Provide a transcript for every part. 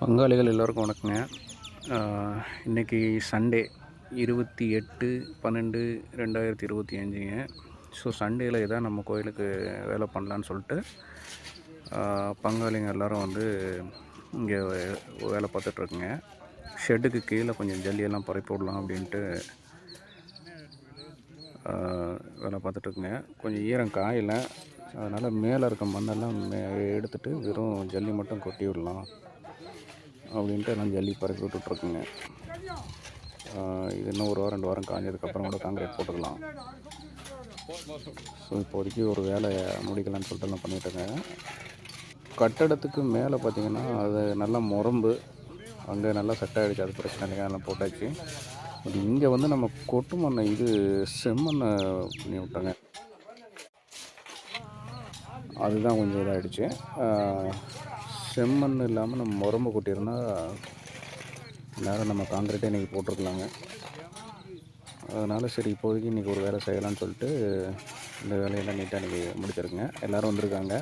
பங்காளிகள் எல்லோருக்கும் வணக்கங்க. இன்றைக்கி இன்னைக்கு சண்டே இருபத்தி எட்டு பன்னெண்டு ரெண்டாயிரத்தி இருபத்தி அஞ்சுங்க. ஸோ சண்டேயில் இதான் நம்ம கோயிலுக்கு வேலை பண்ணலான்னு சொல்லிட்டு பங்காளிங்க எல்லாரும் வந்து இங்கே வேலை பார்த்துட்ருக்குங்க. ஷெட்டுக்கு கீழே கொஞ்சம் ஜல்லியெல்லாம் பரப்பி விடலாம் அப்படின்ட்டு வேலை பார்த்துட்ருக்குங்க. கொஞ்சம் ஈரம் காயில் அதனால் மேலே இருக்க மண்ணெல்லாம் மே எடுத்துட்டு வெறும் ஜல்லி மட்டும் கொட்டி விடலாம். அப்படின்ட்டு எல்லாம் ஜல்லி பறக்க விட்டுட்ருக்குங்க. இது இன்னும் ஒரு வாரம் ரெண்டு வாரம் காஞ்சதுக்கப்புறம் கூட காங்கிரீட் போட்டுக்கலாம். ஸோ இப்போதைக்கு ஒரு வேலை முடிக்கலான்னு சொல்லிட்டு எல்லாம் பண்ணிட்டேங்க கட்டடத்துக்கு மேலே பார்த்தீங்கன்னா அது நல்லா முரம்பு. அங்கே நல்லா செட் ஆகிடுச்சு அது பிரச்சனை இல்லைங்க அதெல்லாம் போட்டாச்சு. பட் இங்கே வந்து நம்ம கொட்டு மண்ணை இது செம்மண்ணை பண்ணி விட்டாங்க. அதுதான் கொஞ்சம் இதாகிடுச்சு செம்மண் இல்லாமல் நம்ம உரம்பு கொட்டியிருந்தா நேரம் நம்ம காங்கிரீட்டே இன்றைக்கி போட்டிருக்கலாங்க. அதனால் சரி இப்போதைக்கு இன்றைக்கி ஒரு வேலை செய்யலாம்னு சொல்லிட்டு இந்த வேலையெல்லாம் நீட்டாக இன்றைக்கி முடிச்சிருக்குங்க. எல்லோரும் வந்திருக்காங்க.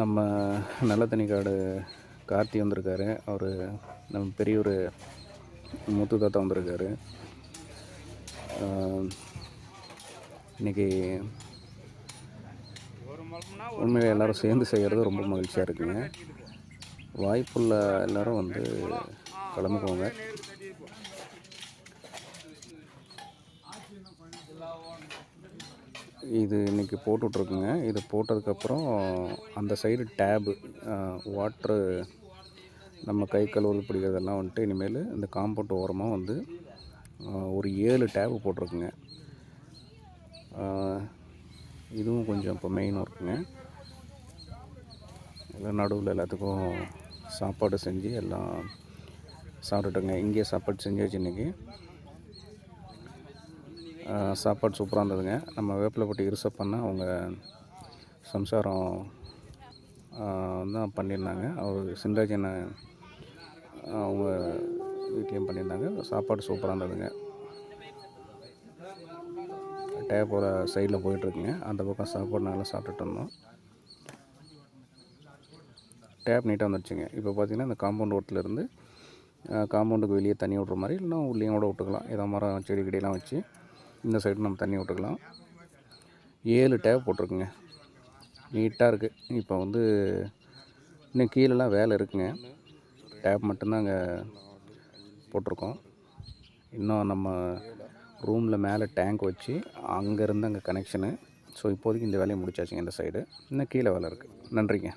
நம்ம நல்ல தண்ணிக்காடு கார்த்தி வந்திருக்காரு. அவர் நம்ம பெரிய ஒரு முத்து தாத்தா வந்திருக்காரு. இன்றைக்கி இன்னைக்கு உண்மையிலே எல்லாரும் சேர்ந்து செய்கிறது ரொம்ப மகிழ்ச்சியாக இருக்குங்க. வாய்ப்புள்ள எல்லாரும் வந்து கலந்துக்கோங்க இது இன்றைக்கி போட்டுட்ருக்குங்க. இது போட்டதுக்கப்புறம் அந்த சைடு டேபு வாட்ரு நம்ம கை கழுவல் பிடிக்கிறதெல்லாம் வந்துட்டு இனிமேல் இந்த காம்பவுண்ட் ஓரமாக வந்து ஒரு ஏழு டேபு போட்டிருக்குங்க. இதுவும் கொஞ்சம் இப்போ மெயின் ஒர்க்குங்க எல்லாம் நடுவில் எல்லாத்துக்கும் சாப்பாடு செஞ்சு எல்லாம் சாப்பிட்டுட்டுங்க. இங்கேயே சாப்பாடு செஞ்சாச்சு இன்றைக்கி சாப்பாடு சூப்பராக இருந்ததுங்க. நம்ம வேப்பிலைப்பட்டி இருசப்பண்ணா அவங்க சம்சாரம் தான் பண்ணியிருந்தாங்க. அவர் சிந்தாஜனை அவங்க வீட்லேயும் பண்ணியிருந்தாங்க. சாப்பாடு சூப்பராக இருந்ததுங்க. டேப்போட சைடில் போயிட்டுருக்குங்க. அந்த பக்கம் சாப்பாடு நல்லா சாப்பிட்டுட்டு இருந்தோம். டேப் நீட்டாக வந்துடுச்சுங்க இப்போ பார்த்தீங்கன்னா இந்த காம்பவுண்ட் ஓட்டிலேருந்து காம்பவுண்டுக்கு வெளியே தண்ணி விட்ற மாதிரி இல்லைனா உள்ளேயும் கூட விட்டுக்கலாம். ஏதோ மரம் செடி கொடியெல்லாம் வச்சு இந்த சைடு நம்ம தண்ணி விட்டுக்கலாம். ஏழு டேப் போட்டிருக்குங்க. நீட்டாக இருக்குது இப்போ வந்து இன்னும் கீழெல்லாம் வேலை இருக்குங்க. டேப் மட்டும்தான் அங்கே போட்டிருக்கோம். இன்னும் நம்ம ரூமில் மேலே டேங்க் வச்சு அங்கேருந்து அங்கே கனெக்ஷனு ஸோ இப்போதைக்கு இந்த வேலையை முடிச்சாச்சுங்க இந்த சைடு இன்னும் கீழே வேலை இருக்குது நன்றிங்க.